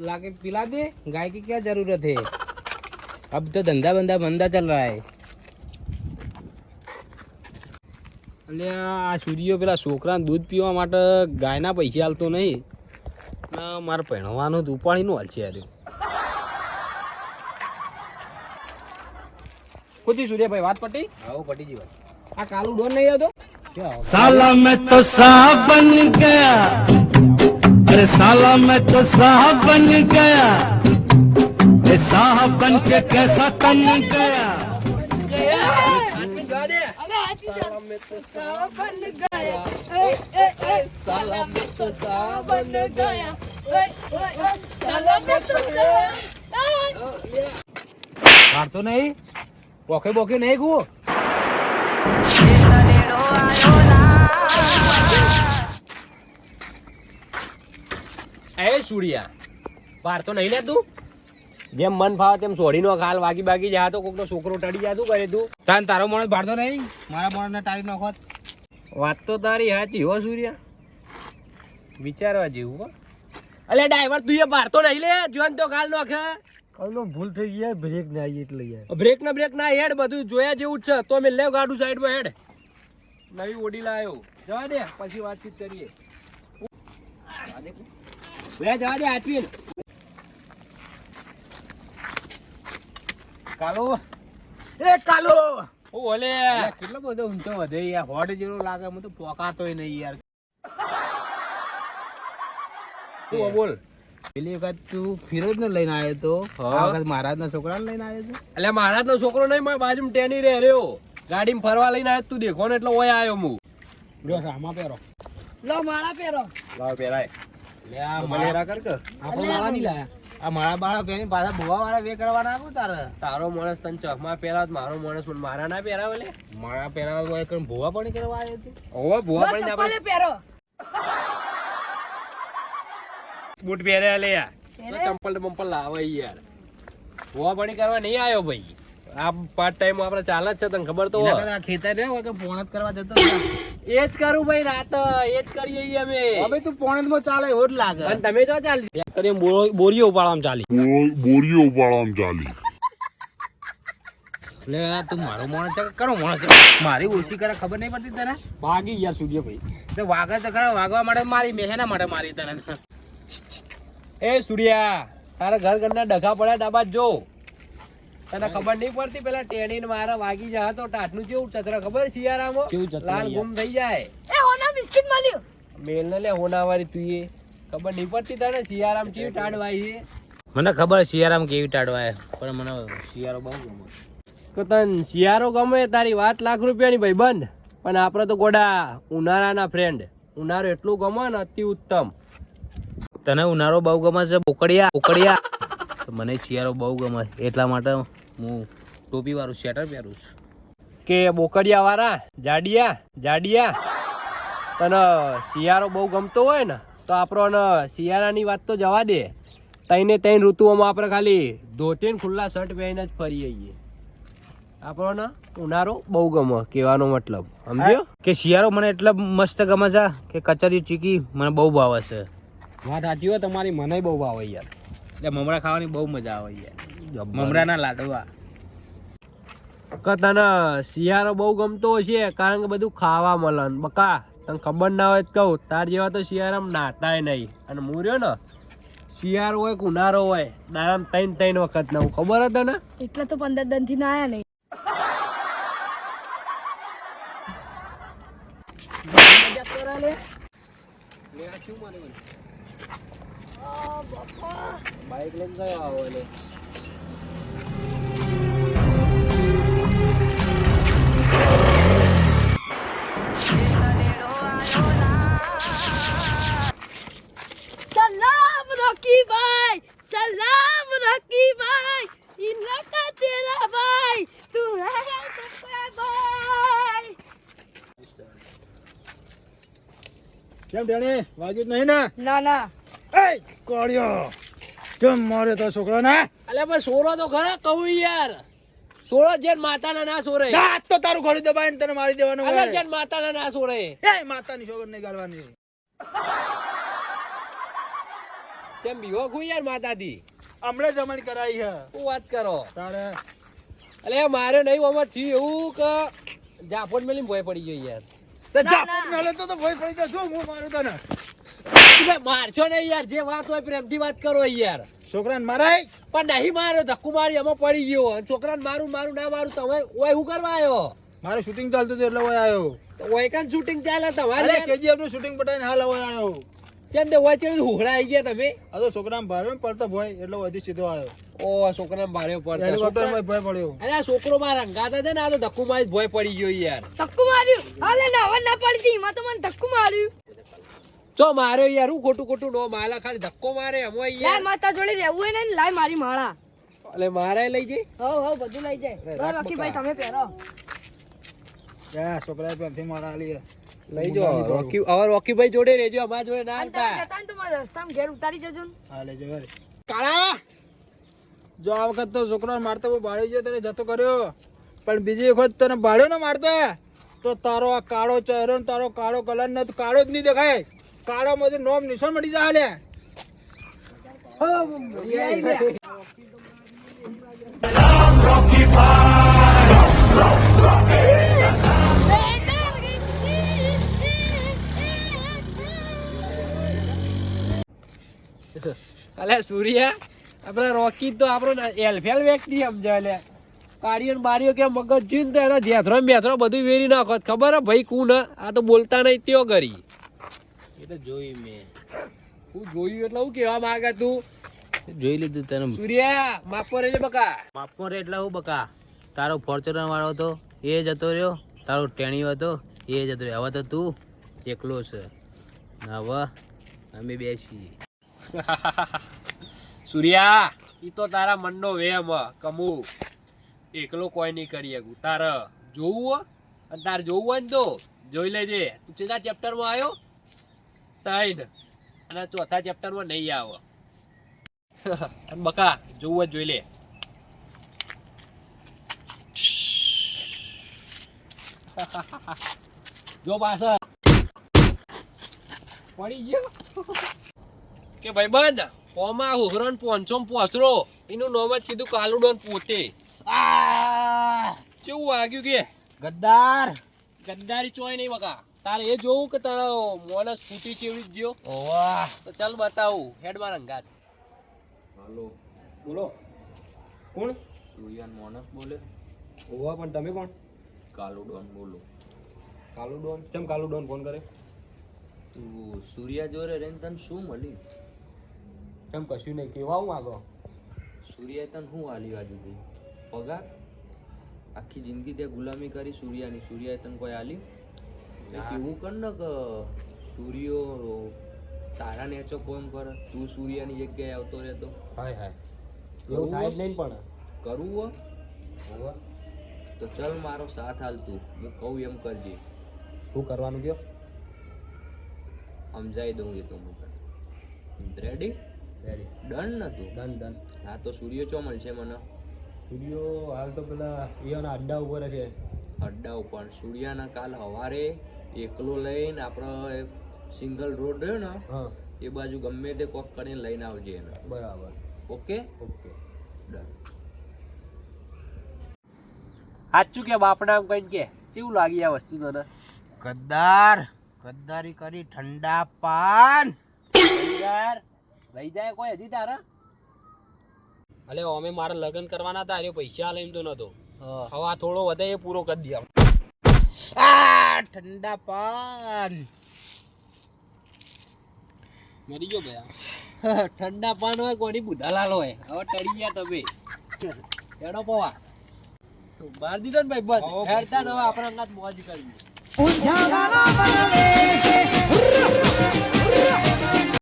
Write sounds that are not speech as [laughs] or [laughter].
लाके पिला दे गाय की क्या जरूरत है अब तो धंधा बंदा मंदा चल रहा है એટલે આ સૂર્યો પેલા છોકરાને દૂધ પીવા માટે ગાયના પૈસા હાલતો નહીં ને મારે પહેણવાનું જ ઉપાડીનું હાલ છે યાર ખુદી સૂર્યભાઈ વાત પટી આવો પટી જી વાત આ કાલું ડોન નહીં આવતો ક્યાં अरे साला मैं तो साहब बन गया। अरे साहब बन के कैसा तन गया। बन गया तो गया मार तो नहीं बोके बोके नहीं गु એ સુડિયા વાર તો નહીં લેતું? જેમ મન ફાવે તેમ સોડીનો ખાલ વાગી બાગી જાય તો કોકનો છોકરો ટડી જાતું કરે તું? તાન તારો માણસ ભારતો નહીં? મારા માણસને ટાળી નાખોત વાત તો તારી સાચી હો સૂર્યા. વિચારવા જેવું હો. અલે ડ્રાઈવર તું એ ભારતો નહીં લે? જોન તો ખાલ નાખે? કલનો ભૂલ થઈ ગયા બ્રેક ના આવી એટલે યાર. બ્રેક ના બ્રેક ના હેડ બધું જોયા જેવું જ છે. તો મેં લેવ ગાડું સાઈડમાં હેડ. નવી ઓડી લાયો. જવા દે પછી વાતચીત કરીએ. બે જવા દે આચવીન કાલો. એ કાલો. ઓલે. કેટલો બધો ઊંચો વધે યાર. હોડ જેવો લાગે મને તો પોકાતોય નહીં યાર. તું બોલ. પેલી વખત તું ફિરોજ ને લઈને આવ્યો તો. આ વખત મહારાજ ના છોકરા લઈને આવ્યો છે? એટલે મહારાજ નો છોકરો નહીં મારા બાજુમાં ટેની રે રહ્યો. ગાડીમાં ફરવા લઈને આવ્યો તું દેખો ને એટલે ઓય આવ્યો હું જો આમાં પહેરો. લો માળા પહેરો. લાવ પેરાય લે આ માળા બાળા પહેરી પાછા ભૂવા વાળા વે કરવાના આવું તારે. તારો માણસ તને ચકમાં પહેરાવ મારો માણસ મને મારા ના પહેરાવે લે. મારા પહેરાવા હોય કે ભૂવા પણ કરવા આવ્યો તું? ઓવો ભૂવા લો પડીને ચપ્પલે આપણે પહેરો. બૂટ પહેર્યા લે યાર. ચંપલ બંપલ લાવે યાર. ભૂવા પણ કરવા નહીં આવ્યો ભાઈ. આ પાર્ટ ટાઈમ આપણે ચાલે જ છે તને ખબર તો હોય. ખેતર રહ્યો હોય કે પોણત કરવા જતો [coughs] એ જ કરું ભાઈ રાત એ જ કરીએ અમે. હવે તું પોણતમાં ચાલે એવું જ લાગે. અને તમે તો ચાલશે બોરીઓ ઉપાડવામાં ચાલી. બોરીઓ ઉપાડવામાં ચાલી. એટલે તું મારો માણસ છે કરો માણસ છે? મારી ઓછી કરે ખબર નહીં પડતી તને? ભાગી યાર સૂર્ય ભાઈ. તો વાગે તો ખરા વાગવા માટે મારી મેં શેના માટે મારી તને. એ સૂર્યા તારા ઘર ઘરના ડખા પડ્યા ડાબા જો. તને ખબર નહીં પડતી? પેલા ટેણીને મારા વાગી જા તો ટાટનું કેવું ચતરા ખબર? શિયાળામાં કેવું ચતરા લાલ ગુમ થઈ જાય. એ હોના બિસ્કિટ મળ્યું. મેલ ને લે હોનાવારી તું એ. ખબર નહીં પડતી તને? શિયાળામાં કેવી ટાઢ વાય છે? મને ખબર છે શિયારામ કેવી ટાળવાય. પણ મને શિયાળો બહુ ગમે. તો તને શિયાળો ગમે તારી વાત લાખ રૂપિયાની ભાઈ બંધ. પણ આપણે તો ગોડા ઉનાળાના ફ્રેન્ડ ઉનાળો એટલું ગમે ને અતિ ઉત્તમ. તને ઉનાળો બહુ ગમે છે બોકડિયા બોકડિયા તો મને શિયાળો બહુ ગમે. એટલા માટે હું ટોપી વાળું સ્વેટર પહેરું છું. કે બોકડિયા વાળા જાડિયા જાડિયા. તને શિયાળો બહુ ગમતો હોય ને તો આપણો શિયાળાની વાત તો જવા દે. તઈને ત્રણ ઋતુઓમાં આપણે ખાલી ધોતી ને ખુલ્લા શર્ટ પહેરીને જ ફરીએ આપણો ને ઉનાળો બહુ ગમે કહેવાનો મતલબ. સમજ્યો? કે શિયાળો મને એટલે મસ્ત ગમે છે કે કચરિયું ચીકી મને બહુ ભાવે છે. વાત સાચી હોય તમારી મને બહુ ભાવે યાર. એટલે મમરા ખાવાની બહુ મજા આવે યાર. મમરાના લાડવા. તને શિયાળો બહુ ગમતો હોય છે કારણ કે બધું ખાવા મળે બકા તને ખબર ના હોય કહું તાર જેવા તો શિયાળામાં નાતાય નહીં. અને હું રહ્યો ને શિયાળો હોય કે ઉનાળો હોય દારામ ત્રણ ત્રણ વખત ના ખબર હતો ને? એટલે તો પંદર દનથી ના આયા નહીં. બાઈક લઈને ગયો આવો એટલે? કેમ ડેણી વાગ્યું નહીં ને? ના ના. એ કોળિયો. કેમ મારે તો છોકરો ને અલે પણ સોરો તો ખરા કહું યાર. સોરો જેન માતાના ના સોરે. દાંત તો તારું ઘોડી દબાઈને તને મારી દેવાનું અલે જેન માતાના ના સોરે. એ માતાની છોકર નહીં ગાળવાની. કેમ બીવો ખુ યાર માતાજી. હમણાં જમણ કરાઈ હે. શું વાત કરો? તારે. અલે મારે નહીં આમાં થયું એવું કે જાફોટ મેલી ભોય પડી ગયો યાર. તે જાપટ મેલે તો તો ભય પડી જશો હું મારું તને? તમે મારશો ને યાર જે વાત હોય પ્રેમથી વાત કરો યાર. છોકરાને મરાય? પણ નહીં માર્યો ધક્કુ મારી એમાં પડી ગયો અને છોકરાને મારું મારું ના મારું તમે ઓય શું કરવા આવ્યો મારે શૂટિંગ ચાલતું હતું એટલે ઓય આવ્યો તો ઓય કાન શૂટિંગ ચાલે તમારે કેજીએફનું શૂટિંગ પટાઈને હાલ ઓય આવ્યો કેમ તે ચેડી હુહડા આવી ગયા તમે? આ તો છોકરામાં ભારે પડતો ભાઈ એટલે વધી સીધો આવ્યો. ઓ છોકરાને ભારે પડતો હેલિકોપ્ટર છોકરા- ભય પડ્યો. અરે આ છોકરો મારા રંગાતા છે ને આ તો ધક્કુ મારી ભય પડી ગયો યાર. ધક્કો માર્યું? હાલે નાવા ના પડતી એમાં તો મને ધક્કો માર્યું. ચો માર્યો યાર હું ખોટું ખોટું નો માલા ખાલી ધક્કો મારે એમાં લાય યાર. માતા જોડે રહેવું હોય ને લાય મારી માળા. એટલે મારે લઈ જઈ? હવ હવ બધું લઈ જાય બરાબર રોકીભાઈ તમે પહેરો. ક્યાં છોકરાએ પ્રેમથી મારા આલી લઈ જો રોકી હવે રોકીભાઈ જોડે રહેજો અમારા જોડે ના આવતા જતા ને તમારા રસ્તામાં ઘેર ઉતારી જજો ને હા લેજો ઘરે કાળા જો આ વખત તો છોકરો મારતો બહુ બાળી ગયો તને જતો કર્યો પણ બીજી વખત તને બાળ્યો ને મારતા તો તારો આ કાળો ચહેરો ને તારો કાળો કલર ને કાળો જ નહીં દેખાય કાળો માંથી નોમ નિશાન મળી જાય લે અલે સૂર્યા આપણે રોકી તો આપણો એલફેલ વ્યક્તિ સમજાય લે. કાળીઓ બારીઓ કે મગજ જોયું તો એના ધેથરો બેથરો બધું વેરી નાખો. ખબર હે ભાઈ કું ના આ તો બોલતા નહીં ત્યો કરી એ તો જોઈ મેં. હું જોયું એટલે હું કેવા માંગે તું? જોઈ લીધું તને. સૂર્યા માપો રે બકા. માપો રે એટલે હું બકા? તારો ફોર્ચ્યુનર વાળો હતો એ જતો રહ્યો. તારો ટેણીયો હતો એ જતો રહ્યો. હવે તો તું એકલો છે. હવે અમે બેસી [laughs] સૂર્યા એ તો તારા મનનો વેમ, કમુ. એકલો કોઈ નહીં કરી શકું. તારે જોવું અને તારે જોવું હોય ને તો જોઈ લેજે. તું છેલ્લા ચેપ્ટરમાં આવ્યો? ત્રણ અને ચોથા ચેપ્ટરમાં નહીં આવો. [laughs] અને બકા, જોવું જ જોઈ લે. [laughs] જો પાછળ. પડી ગયો. [laughs] કે ભાઈબંધ? ઓમાં હોહરણ પોંચો પોચરો? એનું નામ જ કીધું કાલુડોન પોતે. કેવું વાગ્યું કે? ગદ્દાર. ગદ્દારી ચોય નહીં બકા તારે એ જોવું કે તારો મોનસ ફૂટી ચેવી ગયો? વાહ તો ચાલ બતાવું. હેડમાં રંગાત હાલો. બોલો. કોણ? સૂર્યાન મોનસ બોલે. ઓવા પણ તમે કોણ? કાલુડોન બોલો. કાલુડોન? કેમ કાલુ ડોન ફોન કરે? તું સૂર્યા જોડે રહીને તને શું મળ્યું? કેમ કશું નહીં કેવા હું આગળ? સૂર્યાએ તને શું આલી વાજી હતી પગાર? આખી જિંદગી તે ગુલામી કરી સૂર્યાની. સૂર્યાએ તને કોઈ આલી? એવું કર ને કે? સૂર્યો તારા નેચો કોમ કરે. તું સૂર્યાની જગ્યાએ આવતો રહેતો. હાય હાય. એવું થાય થાય જ નહીં પણ. કરવું હો તો ચલ મારો સાથ હાલ તું. હું કહું એમ કરજે. શું કરવાનું કયો? સમજાવી દઉં એ તો હું રેડી રેડી ડન નતું ડન ડન હા તો સૂર્ય ચો મળશે મને? સૂર્યો હાલ તો પેલા એના અડ્ડા ઉપર છે. અડ્ડા ઉપર. સૂર્યાના કાલ સવારે એકલો લઈને આપણે સિંગલ રોડ રહ્યો ને એ બાજુ ગમે તે કોક કરીને લઈને આવજે એને. બરાબર. ઓકે? ઓકે. ડન સાચું કે બાપડા એમ કઈ કે? કેવું લાગી આ વસ્તુ તને? ગદ્દાર. ગદ્દારી કરી ઠંડા પાન. યાર લઈ જાય કોઈ હજી તારા? અલે અમે મારા લગ્ન કરવાના હતા અરે પૈસા આલે તો નતો. હવે આ થોડો વધે એ પૂરો કરી દે. ઠંડા પાન. મરી ગયો ભાઈ [laughs] ઠંડા પાન હોય કોની બુધાલાલ હોય. હવે ટળી ગયા તમે. [laughs] એડો પવા. માર દીધો ને ભાઈ બસ. હેડતા હવે આપણે અંગાત મોજ કરવી છે.